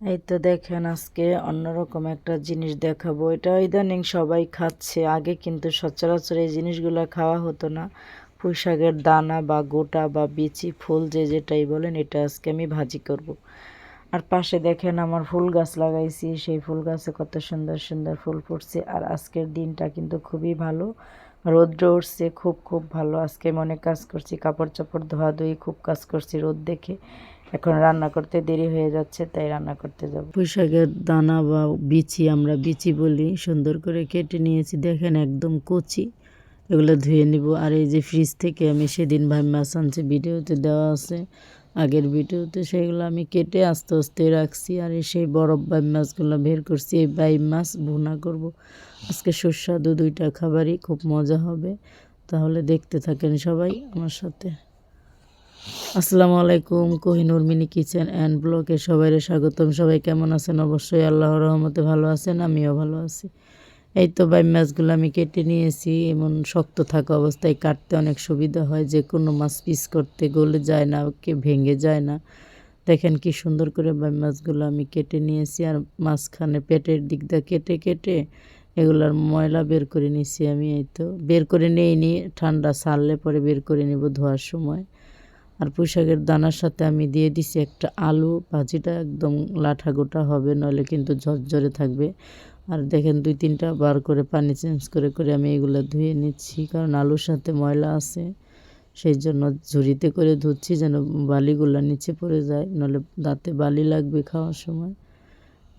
এই তো দেখেন আজকে অন্যরকম একটা জিনিস দেখাবো। এটা ইদানিং সবাই খাচ্ছে। আগে কিন্তু সচরাচর এই জিনিসগুলো খাওয়া হতো না। পুঁই শাকের দানা বা গোটা বা বিচি, ফুল যে যেটাই বলেন, এটা আজকে আমি ভাজি করব। আর পাশে দেখেন আমার ফুল গাছ লাগাইছি। সেই ফুল গাছে কত সুন্দর সুন্দর ফুল ফুটছে। আর আজকের দিনটা কিন্তু খুবই ভালো। রৌদ্র উঠছে, খুব খুব ভালো। আজকে অনেক কাজ করছি। কাপড় চাপড় ধোয়াধুয়ি খুব কাজ করছি রোদ দেখে। এখন রান্না করতে দেরি হয়ে যাচ্ছে, তাই রান্না করতে যাব। পুঁইশাকের দানা বা বিচি আমরা বিচি বলি, সুন্দর করে কেটে নিয়েছি। দেখেন একদম কচি, এগুলো ধুয়ে নিব। আর এই যে ফ্রিজ থেকে আমি সেদিন ভাই মাছ আনছি, ভিডিওতে দেওয়া আছে, আগের ভিডিওতে সেগুলো আমি কেটে আস্তে আস্তে রাখছি। আর এই সেই বরফ বাই মাছগুলো বের করছি, এই বাই মাছ ভুনা করব। আজকে সুস্বাদু দুইটা খাবারই, খুব মজা হবে। তাহলে দেখতে থাকেন সবাই আমার সাথে। আসসালামু আলাইকুম, কোহিনুর মিনি কিচেন অ্যান্ড ব্লগে সবাই স্বাগতম। সবাই কেমন আছেন? অবশ্যই আল্লাহর রহমতে ভালো আছেন, আমিও ভালো আছি। এই তো বাই মাছগুলো আমি কেটে নিয়েছি। এমন শক্ত থাকা অবস্থায় কাটতে অনেক সুবিধা হয়। যে কোনো মাছ পিস করতে গলে যায় না, কে ভেঙে যায় না। দেখেন কি সুন্দর করে বাই মাছগুলো আমি কেটে নিয়েছি। আর মাঝখানে পেটের দিক দিয়ে কেটে কেটে এগুলার ময়লা বের করে নিয়েছি আমি। এই তো বের করে নিয়ে নিই ঠান্ডা ছাড়লে পরে বের করে নেব ধোয়ার সময়। আর পুঁইশাকের দানার সাথে আমি দিয়ে দিছি একটা আলু, ভাজিটা একদম লাঠা গোটা হবে, নইলে কিন্তু ঝরঝরে থাকবে। আর দেখেন দুই তিনটা বার করে পানি চেঞ্জ করে করে আমি এগুলো ধুয়ে নিচ্ছি, কারণ আলুর সাথে ময়লা আছে। সেই জন্য ঝুড়িতে করে ধুচ্ছি যেন বালিগুলো নিচে পড়ে যায় নাহলে দাঁতে বালি লাগবে খাওয়ার সময়।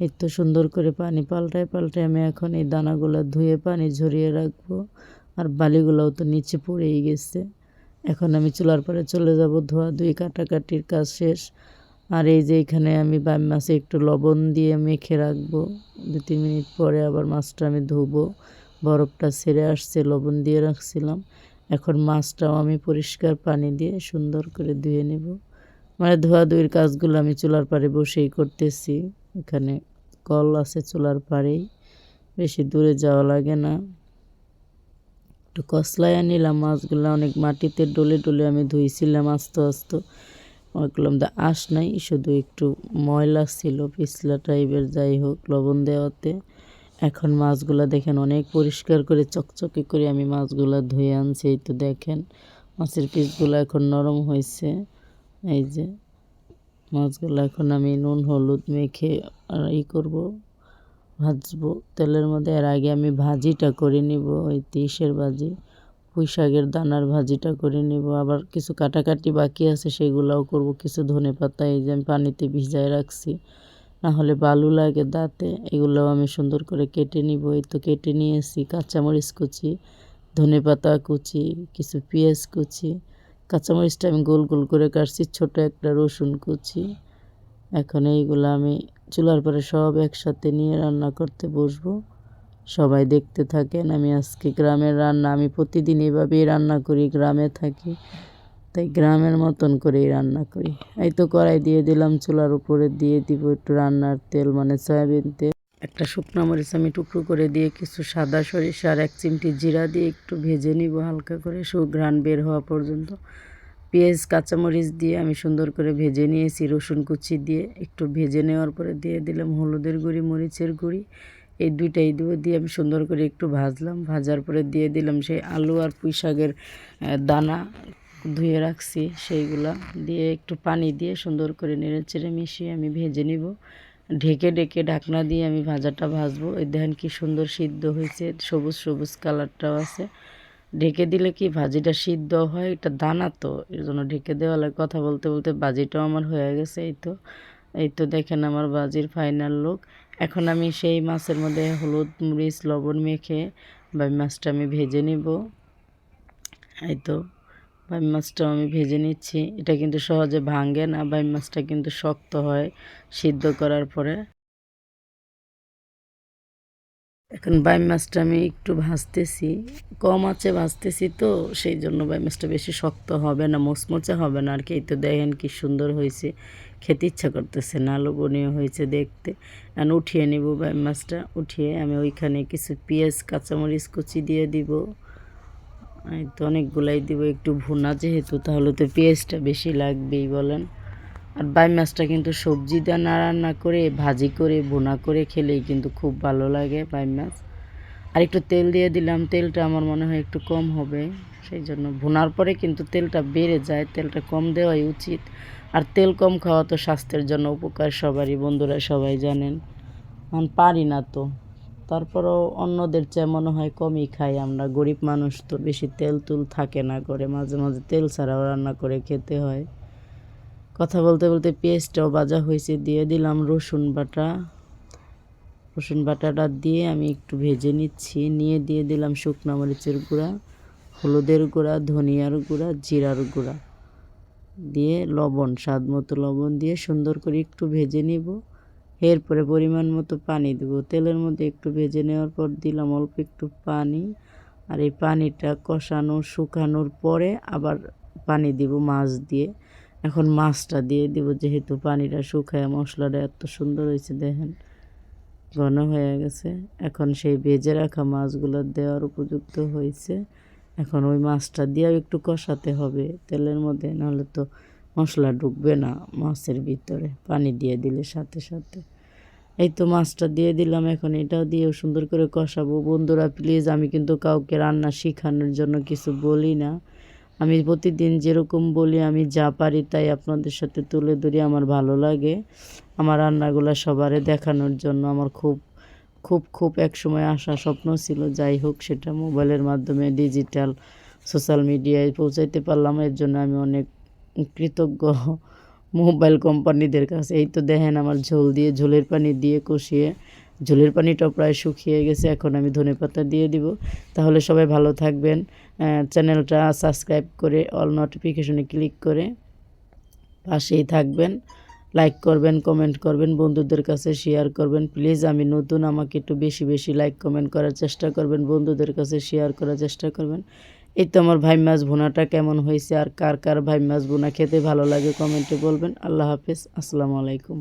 এই তো সুন্দর করে পানি পাল্টায় পাল্টায় আমি এখন এই দানাগুলো ধুয়ে পানি ঝরিয়ে রাখব, আর বালিগুলোও তো নিচে পড়েই গেছে। এখন আমি চুলার পরে চলে যাব, ধোয়া ধুই, কাটাকাটির কাজ শেষ। আর এই যে এখানে আমি বাম মাছে একটু লবণ দিয়ে মেখে রাখব। দু তিন মিনিট পরে আবার মাছটা আমি ধুবো। বরফটা ছেড়ে আসছে, লবণ দিয়ে রাখছিলাম। এখন মাছটাও আমি পরিষ্কার পানি দিয়ে সুন্দর করে ধুয়ে নেব। মানে ধোয়া ধোয়াধুয়ির কাজগুলো আমি চুলার পাড়ে বসেই করতেছি। এখানে কল আছে চুলার পাড়েই। বেশি দূরে যাওয়া লাগে না। একটু কসলাইয়া নিলাম, মাছগুলো অনেক মাটিতে ডলে ডলে আমি ধুইছিলাম আস্তে আস্তে। ওগুলো আশ নাই, শুধু একটু ময়লা ছিল, পিছলা টাইপের, যাই হোক, লবণ দেওয়াতে। এখন মাছগুলো দেখেন অনেক পরিষ্কার করে, চকচকে করে আমি মাছগুলো ধুয়ে আনছি, এই তো দেখেন। মাছের পিসগুলো এখন নরম হয়েছে এই যে। মাছগুলো এখন আমি নুন, হলুদ মেখে আর ই করব। ভাজবো। তেলের মধ্যে এর আগে আমি ভাজিটা করে নিব, ওই তিসের ভাজি। পুঁই শাকের দানার ভাজিটা করে নিব। আবার কিছু কাটাকাটি বাকি আছে, সেগুলোও করব। কিছু ধনে পাতা এই যে আমি পানিতে ভিজায় রাখছি। না হলে বালু লাগে দাঁতে, এগুলোও আমি সুন্দর করে কেটে নিব। এই তো কেটে নিয়েছি। কাঁচামরিচ কুচি, ধনে পাতা কুচি, কিছু পেঁয়াজ কুচি। কাঁচামরিচটা আমি গোল গোল করে কাটছি, ছোট একটা রসুন কুচি। এখন এইগুলো আমি চুলার পরে সব একসাথে নিয়ে রান্না করতে বসবো। সবাই দেখতে থাকেন, আমি আজকে গ্রামের রান্না, আমি প্রতিদিন এভাবেই রান্না করি, গ্রামে থাকি। তাই গ্রামের মতন করেই রান্না করি। এই তো কড়াই দিয়ে দিলাম, চুলার উপরে দিয়ে দিব একটু রান্নার তেল মানে সয়াবিন তেল। একটা শুকনো মরিচ আমি টুকরো করে দিয়ে কিছু সাদা সরিষা আর এক চিমটি জিরা দিয়ে একটু ভেজে নিব হালকা করে, সুঘ্রাণ বের হওয়া পর্যন্ত। পেঁয়াজ, কাঁচামরিচ দিয়ে আমি সুন্দর করে ভেজে নিয়েছি, রসুন কুচি দিয়ে। একটু ভেজে নেওয়ার পরে দিয়ে দিলাম হলুদের গুঁড়ি, মরিচের গুঁড়ি। এই দুইটাই দিয়ে দিয়ে আমি সুন্দর করে একটু ভাজলাম। ভাজার পরে দিয়ে দিলাম সেই আলু আর পুঁই শাকের দানা ধুয়ে রাখছি। সেইগুলা দিয়ে একটু পানি দিয়ে সুন্দর করে নেড়ে চেড়ে মিশিয়ে আমি ভেজে নিব। ঢেকে ঢেকে ঢাকনা দিয়ে আমি ভাজাটা ভাজবো। এই দেখেন কি সুন্দর সিদ্ধ হয়েছে। সবুজ সবুজ কালারটাও আছে। ঢেকে দিলে কি ভাজিটা সিদ্ধ হয়? এটা দানা তো এর জন্য ঢেকে দেওয়া লাগে। কথা বলতে বলতে ভাজিটাও আমার হয়ে গেছে, এই তো। এই তো দেখেন আমার ভাজির ফাইনাল লুক এখন আমি সেই মাছের মধ্যে হলুদ, মরিচ, লবণ মেখে বাই মাছটা আমি ভেজে নিব। এই তো, বাই মাছটাও আমি ভেজে নিচ্ছি। এটা কিন্তু সহজে ভাঙে না, বাই মাছটা কিন্তু শক্ত হয় সিদ্ধ করার পরে। এখন বাই মাছটা আমি একটু ভাজতেছি। কম আছে ভাজতেছি তো সেই জন্য বাই মাছটা বেশি শক্ত হবে না, মোচমোচে হবে না আর কি এই তো দেখেন কি সুন্দর হয়েছে। খেতে ইচ্ছা করতেছে না, লোভনীয় হয়েছে দেখতে। আর উঠিয়ে নিব বাই মাছটা, উঠিয়ে আমি ওইখানে কিছু পেঁয়াজ, কাঁচামরিচ কুচি দিয়ে দিব। তো অনেকগুলাই দিব, একটু ভুনা যেহেতু, তাহলে তো পেঁয়াজটা বেশি লাগবেই বলেন। আর বাই মাছটা কিন্তু সবজি দিয়ে না রান্না করে, ভাজি করে বোনা করে খেলেই কিন্তু খুব ভালো লাগে বাই মাছ। আর একটু তেল দিয়ে দিলাম, তেলটা আমার মনে হয় একটু কম হবে, সেই জন্য ভুনার পরে কিন্তু তেলটা বেড়ে যায়, তেলটা কম দেওয়াই উচিত। আর তেল কম খাওয়া তো স্বাস্থ্যের জন্য উপকার সবারই, বন্ধুরা সবাই জানেন। পারি না তো, তারপরও অন্যদের চেয়ে মনে হয় কমই খাই আমরা, গরিব মানুষ তো বেশি তেল তুল থাকে না করে, মাঝে মাঝে তেল ছাড়াও রান্না করে খেতে হয়। কথা বলতে বলতে পেঁয়াজটাও ভাজা হয়েছে, দিয়ে দিলাম রসুন বাটা। রসুন বাটাটা দিয়ে আমি একটু ভেজে নিচ্ছি, নিয়ে দিয়ে দিলাম শুকনো মরিচের গুঁড়া, হলুদের গুঁড়া, ধনিয়ার গুঁড়া, জিরার গুঁড়া। দিয়ে লবণ, স্বাদ মতো লবণ দিয়ে সুন্দর করে একটু ভেজে নিব। এরপরে পরিমাণ মতো পানি দেবো। তেলের মধ্যে একটু ভেজে নেওয়ার পর দিলাম অল্প একটু পানি। আর এই পানিটা কষানো, শুকানোর পরে আবার পানি দিব মাছ দিয়ে। এখন মাছটা দিয়ে দিব, যেহেতু পানিটা শুকায় মশলাটা এত সুন্দর হয়েছে, দেখেন। ঘন হয়ে গেছে। এখন সেই ভেজে রাখা মাছগুলো দেওয়ার উপযুক্ত হয়েছে। এখন ওই মাছটা দিয়েও একটু কষাতে হবে তেলের মধ্যে, নাহলে তো মশলা ঢুকবে না মাছের ভিতরে, পানি দিয়ে দিলে সাথে সাথে। এই তো মাছটা দিয়ে দিলাম, এখন এটাও দিয়েও সুন্দর করে কষাবো। বন্ধুরা প্লিজ আমি কিন্তু কাউকে রান্না শেখানোর জন্য কিছু বলি না। আমি প্রতিদিন যেরকম বলি, আমি যা পারি তাই আপনাদের সাথে তুলে ধরি। আমার ভালো লাগে আমার রান্নাগুলো সবারে দেখানোর জন্য। আমার খুব খুব খুব একসময় আসা স্বপ্ন ছিল, যাই হোক সেটা মোবাইলের মাধ্যমে ডিজিটাল সোশ্যাল মিডিয়ায় পৌঁছাইতে পারলাম। এর জন্য আমি অনেক কৃতজ্ঞ মোবাইল কোম্পানিদের কাছে। এই তো দেখেন আমার ঝোল দিয়ে, ঝোলের পানি দিয়ে কষিয়ে ঝোলের পানিটাও প্রায় শুকিয়ে গেছে, এখন আমি ধনে পাতা দিয়ে দিব। তাহলে সবাই ভালো থাকবেন। চ্যানেলটা সাবস্ক্রাইব করে, অল নোটিফিকেশনে ক্লিক করে পাশেই থাকবেন। লাইক করবেন, কমেন্ট করবেন, বন্ধুদের কাছে শেয়ার করবেন। প্লিজ, আমি নতুন, আমাকে একটু বেশি বেশি লাইক, কমেন্ট করার চেষ্টা করবেন। বন্ধুদের কাছে শেয়ার করার চেষ্টা করবেন। এই তো আমার ভাই মাছ ভুনাটা কেমন হয়েছে আর কার কার ভাই মাছ ভুনা খেতে ভালো লাগে কমেন্টে বলবেন। আল্লাহ হাফেজ, আসসালামু আলাইকুম।